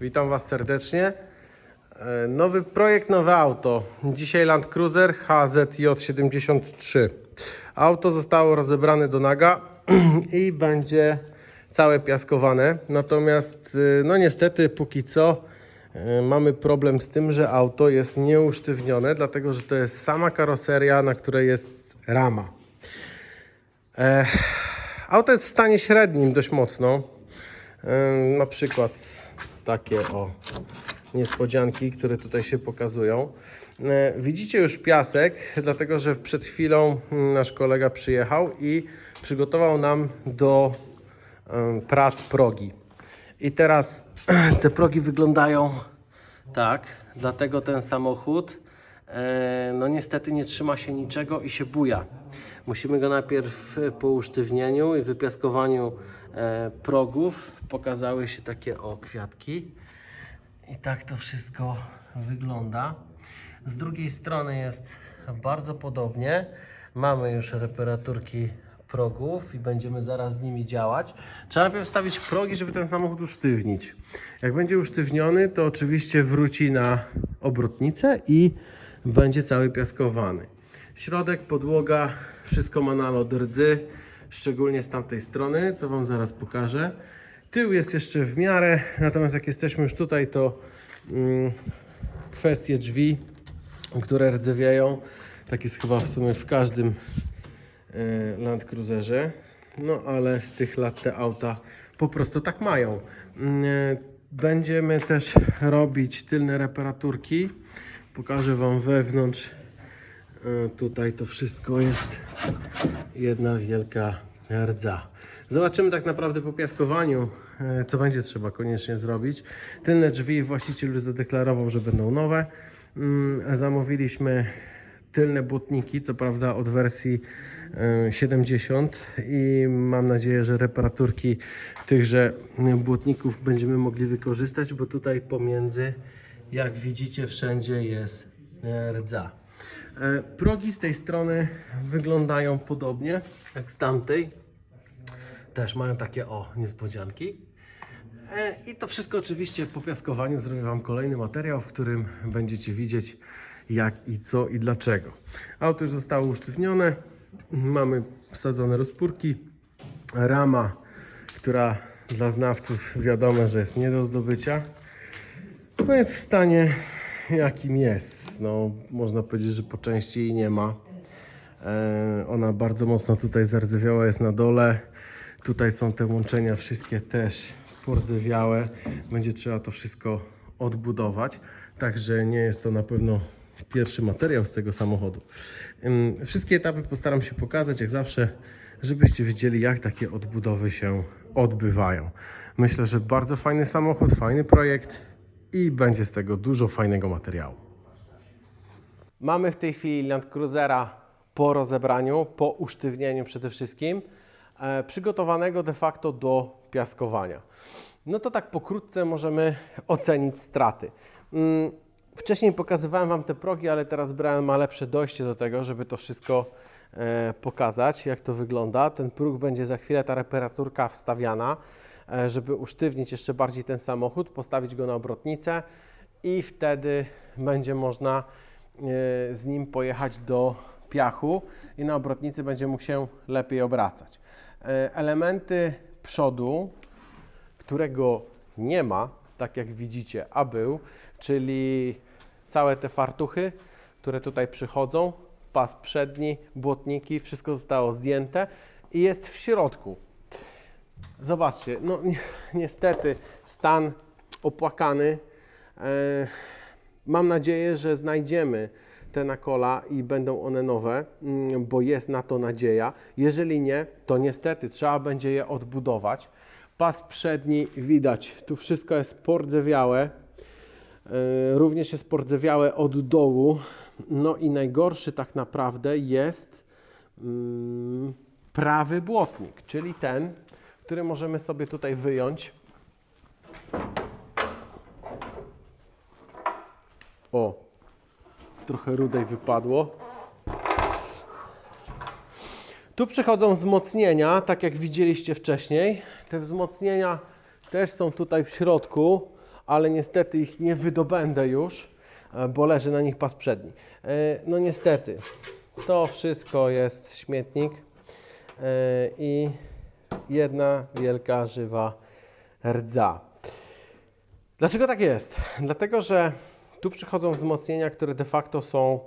Witam Was serdecznie. E, Nowy projekt, nowe auto. Dzisiaj Land Cruiser HZJ73. Auto zostało rozebrane do naga i będzie całe piaskowane. Natomiast, y, no niestety, póki co y, mamy problem z tym, że auto jest nieusztywnione, dlatego że to jest sama karoseria, na której jest rama. E, auto jest w stanie średnim dość mocno. E, na przykład takie o niespodzianki, które tutaj się pokazują. E, widzicie już piasek, dlatego że przed chwilą mm, nasz kolega przyjechał i przygotował nam do em, prac progi. I teraz te progi wyglądają tak, dlatego ten samochód e, no niestety nie trzyma się niczego i się buja. Musimy go najpierw e, po usztywnieniu i wypiaskowaniu e, progów pokazały się takie o kwiatki. I tak to wszystko wygląda. Z drugiej strony jest bardzo podobnie. Mamy już reparaturki progów i będziemy zaraz z nimi działać. Trzeba najpierw wstawić progi, żeby ten samochód usztywnić. Jak będzie usztywniony, to oczywiście wróci na obrotnicę i będzie cały piaskowany. Środek, podłoga, wszystko ma nalot rdzy, szczególnie z tamtej strony, co Wam zaraz pokażę. Tył jest jeszcze w miarę, natomiast jak jesteśmy już tutaj, to mm, kwestie drzwi, które rdzewieją. Tak jest chyba w sumie w każdym e, Land Cruiserze. No ale z tych lat te auta po prostu tak mają. E, Będziemy też robić tylne reparaturki. Pokażę Wam wewnątrz. E, Tutaj to wszystko jest jedna wielka rdza. Zobaczymy tak naprawdę po piaskowaniu, e, co będzie trzeba koniecznie zrobić. Tylne drzwi właściciel już zadeklarował, że będą nowe. Mm, Zamówiliśmy tylne błotniki, co prawda od wersji e, 70 i mam nadzieję, że reparaturki tychże błotników będziemy mogli wykorzystać, bo tutaj pomiędzy, jak widzicie, wszędzie jest e, rdza. E, Progi z tej strony wyglądają podobnie jak z tamtej. Też mają takie o niespodzianki. E, I to wszystko oczywiście po piaskowaniu zrobię Wam kolejny materiał, w którym będziecie widzieć jak i co i dlaczego. Auto już zostało usztywnione. Mamy wsadzone rozpórki. Rama, która dla znawców wiadomo, że jest nie do zdobycia. No jest w stanie jakim jest. No, można powiedzieć, że po części jej nie ma. E, ona bardzo mocno tutaj zardzewiała, jest na dole. Tutaj są te łączenia wszystkie też pordzewiałe. Będzie trzeba to wszystko odbudować. Także nie jest to na pewno pierwszy materiał z tego samochodu. Wszystkie etapy postaram się pokazać, jak zawsze, żebyście wiedzieli, jak takie odbudowy się odbywają. Myślę, że bardzo fajny samochód, fajny projekt i będzie z tego dużo fajnego materiału. Mamy w tej chwili Land Cruisera po rozebraniu, po usztywnieniu przede wszystkim, e, przygotowanego de facto do piaskowania. No to tak pokrótce możemy ocenić straty. Mm, Wcześniej pokazywałem Wam te progi, ale teraz brałem ma lepsze dojście do tego, żeby to wszystko e, pokazać, jak to wygląda. Ten próg będzie za chwilę, ta reparaturka wstawiana, żeby usztywnić jeszcze bardziej ten samochód, postawić go na obrotnicę i wtedy będzie można e, z nim pojechać do piachu i na obrotnicy będzie mógł się lepiej obracać. E, Elementy przodu, którego nie ma, tak jak widzicie, a był, czyli całe te fartuchy, które tutaj przychodzą, pas przedni, błotniki, wszystko zostało zdjęte i jest w środku. Zobaczcie, no ni- niestety stan opłakany. E, mam nadzieję, że znajdziemy te na kola i będą one nowe, mm, bo jest na to nadzieja. Jeżeli nie, to niestety trzeba będzie je odbudować. Pas przedni widać, tu wszystko jest pordzewiałe. E, Również jest pordzewiałe od dołu. No i najgorszy tak naprawdę jest mm, prawy błotnik, czyli ten, który możemy sobie tutaj wyjąć. O, trochę rudej wypadło. Tu przychodzą wzmocnienia, tak jak widzieliście wcześniej. Te wzmocnienia też są tutaj w środku, ale niestety ich nie wydobędę już, e, bo leży na nich pas przedni. E, No niestety, to wszystko jest śmietnik e, i jedna wielka, żywa rdza. Dlaczego tak jest? Dlatego, że tu przychodzą wzmocnienia, które de facto są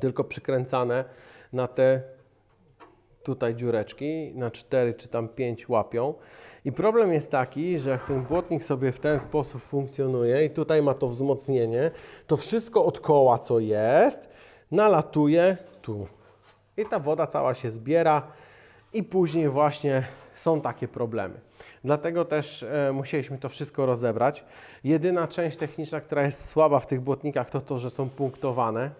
tylko przykręcane na te tutaj dziureczki, na 4 czy tam 5 łapią. I problem jest taki, że jak ten błotnik sobie w ten sposób funkcjonuje i tutaj ma to wzmocnienie, to wszystko od koła, co jest, nalatuje tu. I ta woda cała się zbiera i później właśnie są takie problemy. Dlatego też e, musieliśmy to wszystko rozebrać. Jedyna część techniczna, która jest słaba w tych błotnikach, to to, że są punktowane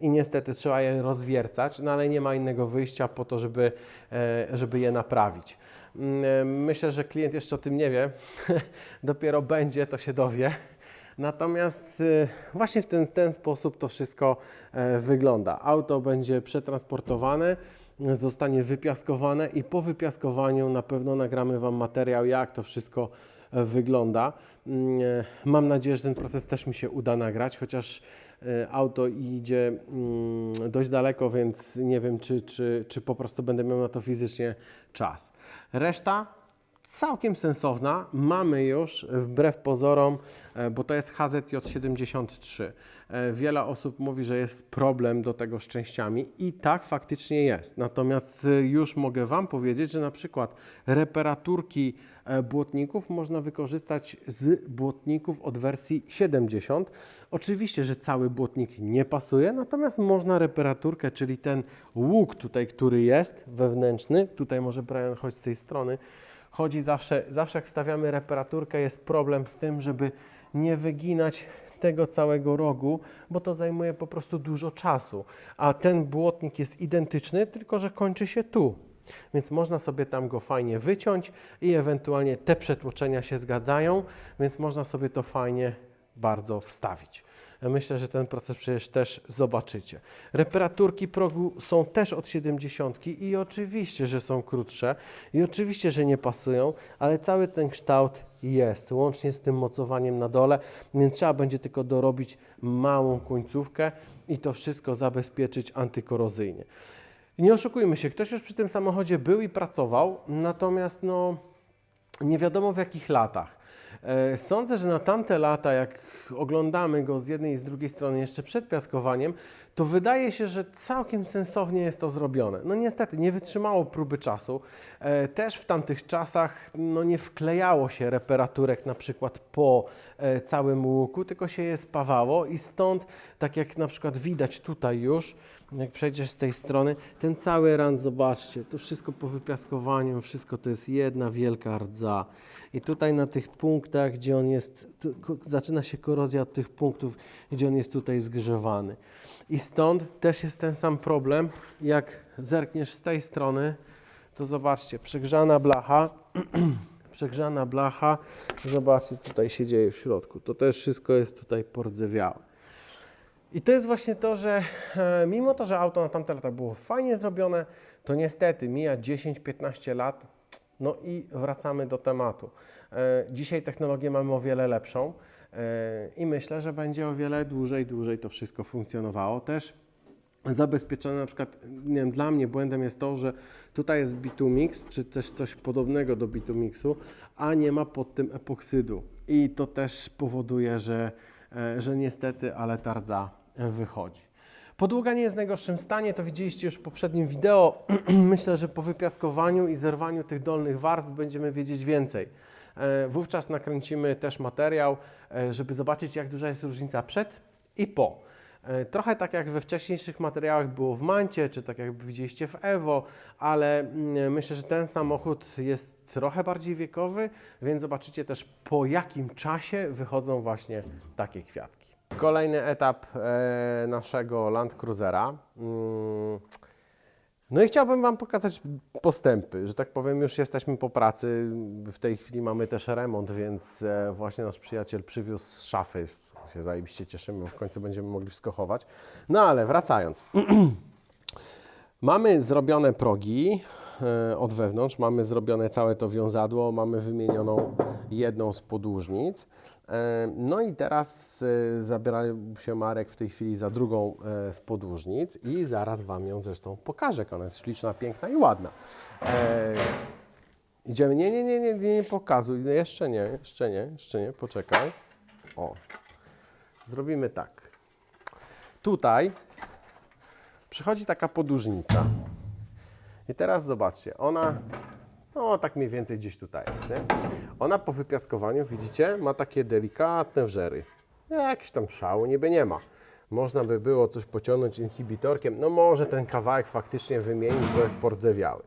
i niestety trzeba je rozwiercać, no ale nie ma innego wyjścia po to, żeby, e, żeby je naprawić. Mm, e, Myślę, że klient jeszcze o tym nie wie, dopiero będzie, to się dowie. Natomiast właśnie w ten, ten sposób to wszystko wygląda. Auto będzie przetransportowane, zostanie wypiaskowane i po wypiaskowaniu na pewno nagramy Wam materiał, jak to wszystko e, wygląda. Mm, e, Mam nadzieję, że ten proces też mi się uda nagrać, chociaż e, auto idzie mm, dość daleko, więc nie wiem, czy, czy, czy po prostu będę miał na to fizycznie czas. Reszta całkiem sensowna. Mamy już, wbrew pozorom, e, bo to jest HZJ73. E, Wiele osób mówi, że jest problem do tego z częściami i tak faktycznie jest. Natomiast e, już mogę Wam powiedzieć, że na przykład reparaturki błotników można wykorzystać z błotników od wersji 70. Oczywiście, że cały błotnik nie pasuje, natomiast można reparaturkę, czyli ten łuk tutaj, który jest wewnętrzny, tutaj może Brian chodź z tej strony, chodzi zawsze, zawsze jak stawiamy reparaturkę, jest problem z tym, żeby nie wyginać tego całego rogu, bo to zajmuje po prostu dużo czasu. A ten błotnik jest identyczny, tylko że kończy się tu. Więc można sobie tam go fajnie wyciąć i ewentualnie te przetłoczenia się zgadzają, więc można sobie to fajnie bardzo wstawić. Myślę, że ten proces przecież też zobaczycie. Reparaturki progu są też od 70 i oczywiście, że są krótsze i oczywiście, że nie pasują, ale cały ten kształt jest, łącznie z tym mocowaniem na dole, więc trzeba będzie tylko dorobić małą końcówkę i to wszystko zabezpieczyć antykorozyjnie. Nie oszukujmy się, ktoś już przy tym samochodzie był i pracował, natomiast no, nie wiadomo w jakich latach. E, Sądzę, że na tamte lata, jak oglądamy go z jednej i z drugiej strony jeszcze przed piaskowaniem, to wydaje się, że całkiem sensownie jest to zrobione. No niestety, nie wytrzymało próby czasu. E, Też w tamtych czasach no, nie wklejało się reparaturek na przykład po e, całym łuku, tylko się je spawało i stąd, tak jak na przykład widać tutaj już, jak przejdziesz z tej strony, ten cały rand, zobaczcie, to wszystko po wypiaskowaniu, wszystko to jest jedna wielka rdza. I tutaj na tych punktach, gdzie on jest, zaczyna się korozja od tych punktów, gdzie on jest tutaj zgrzewany. I stąd też jest ten sam problem, jak zerkniesz z tej strony, to zobaczcie, przegrzana blacha, przegrzana blacha, zobaczcie, co tutaj się dzieje w środku. To też wszystko jest tutaj pordzewiałe. I to jest właśnie to, że e, mimo to, że auto na tamte lata było fajnie zrobione, to niestety mija 10-15 lat, no i wracamy do tematu. E, Dzisiaj technologię mamy o wiele lepszą e, i myślę, że będzie o wiele dłużej, dłużej to wszystko funkcjonowało. Też zabezpieczone, na przykład, nie wiem, dla mnie błędem jest to, że tutaj jest Bitumix, czy też coś podobnego do Bitumixu, a nie ma pod tym epoksydu. I to też powoduje, że, że niestety, ale ta rdza e, wychodzi. Podłoga nie jest w najgorszym stanie, to widzieliście już w poprzednim wideo. Myślę, że po wypiaskowaniu i zerwaniu tych dolnych warstw będziemy wiedzieć więcej. E, Wówczas nakręcimy też materiał, e, żeby zobaczyć, jak duża jest różnica przed i po. E, Trochę tak jak we wcześniejszych materiałach było w Mancie, czy tak jak widzieliście w Evo, ale mm, myślę, że ten samochód jest trochę bardziej wiekowy, więc zobaczycie też po jakim czasie wychodzą właśnie takie kwiatki. Kolejny etap e, naszego Land Cruisera. Mm, no i chciałbym Wam pokazać postępy, że tak powiem, już jesteśmy po pracy. W tej chwili mamy też remont, więc e, właśnie nasz przyjaciel przywiózł z szafy. Się zajebiście cieszymy, w końcu będziemy mogli wszystko. No ale wracając. Mamy zrobione progi e, od wewnątrz, mamy zrobione całe to wiązadło, mamy wymienioną jedną z podłużnic. E, No i teraz e, zabiera się Marek w tej chwili za drugą e, z podłużnic i zaraz Wam ją zresztą pokażę, ona jest śliczna, piękna i ładna. Idziemy, nie, nie, nie, nie, nie, nie pokazuj, No, jeszcze nie, jeszcze nie, jeszcze nie, poczekaj. O, zrobimy tak. Tutaj przychodzi taka podłużnica. I teraz zobaczcie, ona, no tak mniej więcej gdzieś tutaj jest, nie? Ona po wypiaskowaniu, widzicie, ma takie delikatne wrzery. Jakiś tam szału niby nie ma. Można by było coś pociągnąć inhibitorkiem, no może ten kawałek faktycznie wymienić, bo jest pordzewiały.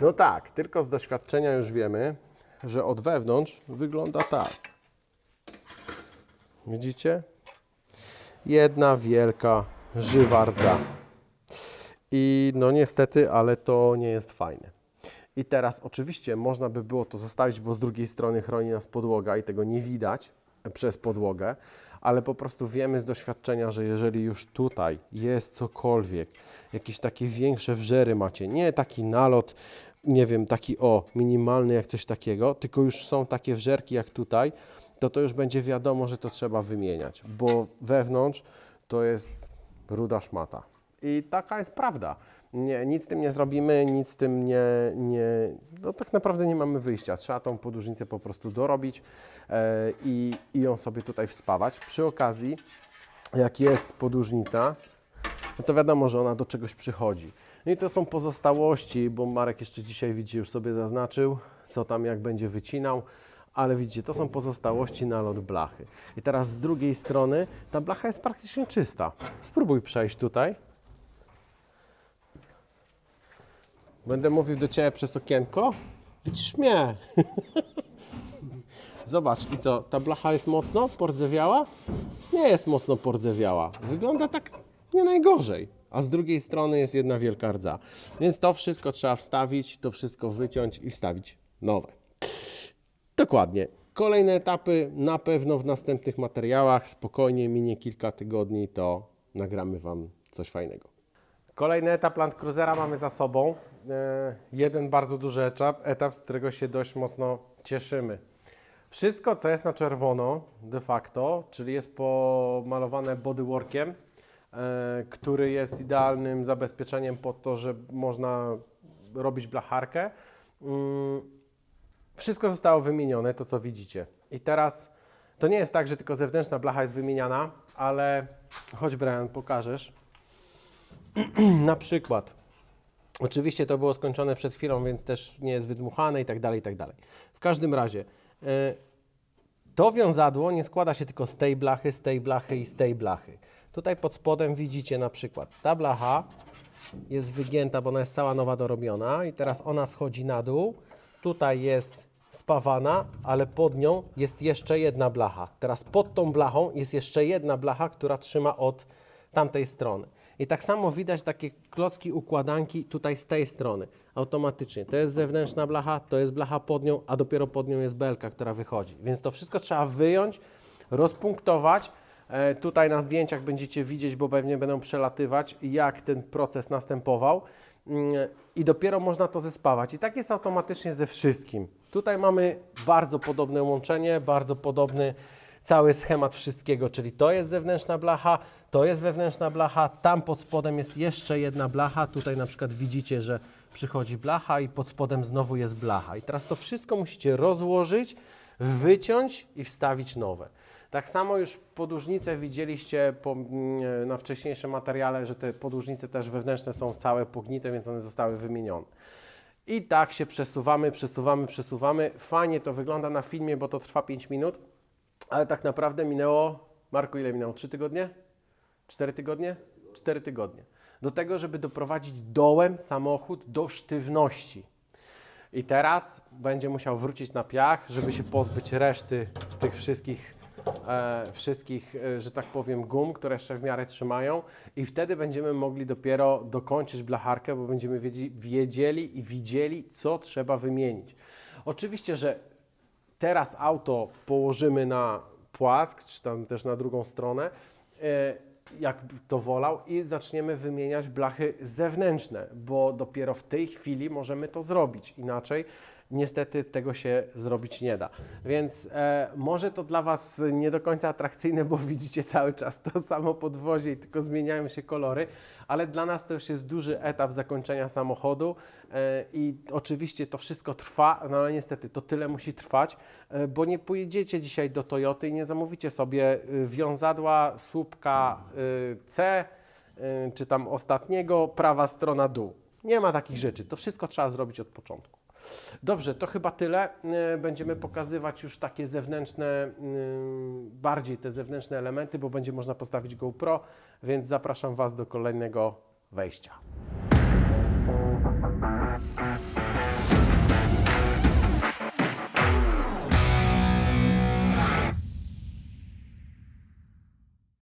No tak, tylko z doświadczenia już wiemy, że od wewnątrz wygląda tak. Widzicie? Jedna wielka żywa rdza. I no niestety, ale to nie jest fajne. I teraz oczywiście można by było to zostawić, bo z drugiej strony chroni nas podłoga i tego nie widać przez podłogę, ale po prostu wiemy z doświadczenia, że jeżeli już tutaj jest cokolwiek, jakieś takie większe wrzery macie, nie taki nalot, nie wiem, taki o, minimalny jak coś takiego, tylko już są takie wrzerki jak tutaj, to to już będzie wiadomo, że to trzeba wymieniać, bo wewnątrz to jest ruda szmata. I taka jest prawda. Nie, nic z tym nie zrobimy, nic z tym nie, nie. No tak naprawdę nie mamy wyjścia. Trzeba tą podłużnicę po prostu dorobić e, i, i ją sobie tutaj wspawać. Przy okazji, jak jest podłużnica, no to wiadomo, że ona do czegoś przychodzi. No i to są pozostałości, bo Marek jeszcze dzisiaj, widzicie, już sobie zaznaczył, co tam jak będzie wycinał, ale widzicie, to są pozostałości na lot blachy. I teraz z drugiej strony ta blacha jest praktycznie czysta. Spróbuj przejść tutaj. Będę mówił do Ciebie przez okienko. Widzisz mnie. Zobacz, i to, ta blacha jest mocno pordzewiała? Nie jest mocno pordzewiała. Wygląda tak nie najgorzej. A z drugiej strony jest jedna wielka rdza. Więc to wszystko trzeba wstawić, to wszystko wyciąć i wstawić nowe. Dokładnie. Kolejne etapy na pewno w następnych materiałach. Spokojnie minie kilka tygodni, to nagramy Wam coś fajnego. Kolejny etap Land Cruisera mamy za sobą. E, Jeden bardzo duży etap, etap, z którego się dość mocno cieszymy. Wszystko, co jest na czerwono de facto, czyli jest pomalowane bodyworkiem, e, który jest idealnym zabezpieczeniem pod to, że można robić blacharkę. Mm, Wszystko zostało wymienione, to co widzicie. I teraz to nie jest tak, że tylko zewnętrzna blacha jest wymieniana, ale chodź Brian, pokażesz. Na przykład, oczywiście to było skończone przed chwilą, więc też nie jest wydmuchane i tak dalej, i tak dalej. W każdym razie, y, to wiązadło nie składa się tylko z tej blachy, z tej blachy i z tej blachy. Tutaj pod spodem widzicie na przykład, ta blacha jest wygięta, bo ona jest cała nowa dorobiona i teraz ona schodzi na dół. Tutaj jest spawana, ale pod nią jest jeszcze jedna blacha. Teraz pod tą blachą jest jeszcze jedna blacha, która trzyma od tamtej strony. I tak samo widać takie klocki układanki tutaj z tej strony. Automatycznie. To jest zewnętrzna blacha, to jest blacha pod nią, a dopiero pod nią jest belka, która wychodzi. Więc to wszystko trzeba wyjąć, rozpunktować. E, Tutaj na zdjęciach będziecie widzieć, bo pewnie będą przelatywać, jak ten proces następował. Mm, I dopiero można to zespawać. I tak jest automatycznie ze wszystkim. Tutaj mamy bardzo podobne łączenie, bardzo podobny cały schemat wszystkiego, czyli to jest zewnętrzna blacha, to jest wewnętrzna blacha, tam pod spodem jest jeszcze jedna blacha, tutaj na przykład widzicie, że przychodzi blacha i pod spodem znowu jest blacha. I teraz to wszystko musicie rozłożyć, wyciąć i wstawić nowe. Tak samo już podłużnice widzieliście po, mm, na wcześniejszym materiale, że te podłużnice też wewnętrzne są całe pognite, więc one zostały wymienione. I tak się przesuwamy, przesuwamy, przesuwamy. Fajnie to wygląda na filmie, bo to trwa 5 minut, ale tak naprawdę minęło, Marku, ile minęło? 3 tygodnie? 4 tygodnie? 4 tygodnie. Do tego, żeby doprowadzić dołem samochód do sztywności. I teraz będzie musiał wrócić na piach, żeby się pozbyć reszty tych wszystkich, e, wszystkich, e, że tak powiem, gum, które jeszcze w miarę trzymają. I wtedy będziemy mogli dopiero dokończyć blacharkę, bo będziemy wiedzi, wiedzieli i widzieli, co trzeba wymienić. Oczywiście, że teraz auto położymy na płask, czy tam też na drugą stronę, e, jak to wolał, i zaczniemy wymieniać blachy zewnętrzne, bo dopiero w tej chwili możemy to zrobić. Inaczej niestety tego się zrobić nie da. Więc e, może to dla Was nie do końca atrakcyjne, bo widzicie cały czas to samo podwozie i tylko zmieniają się kolory, ale dla nas to już jest duży etap zakończenia samochodu e, i oczywiście to wszystko trwa, no ale niestety to tyle musi trwać, e, bo nie pojedziecie dzisiaj do Toyoty i nie zamówicie sobie y, wiązadła słupka y, C, y, czy tam ostatniego, prawa strona dół. Nie ma takich rzeczy. To wszystko trzeba zrobić od początku. Dobrze, to chyba tyle. Y, Będziemy pokazywać już takie zewnętrzne, y, bardziej te zewnętrzne elementy, bo będzie można postawić GoPro, więc zapraszam Was do kolejnego wejścia.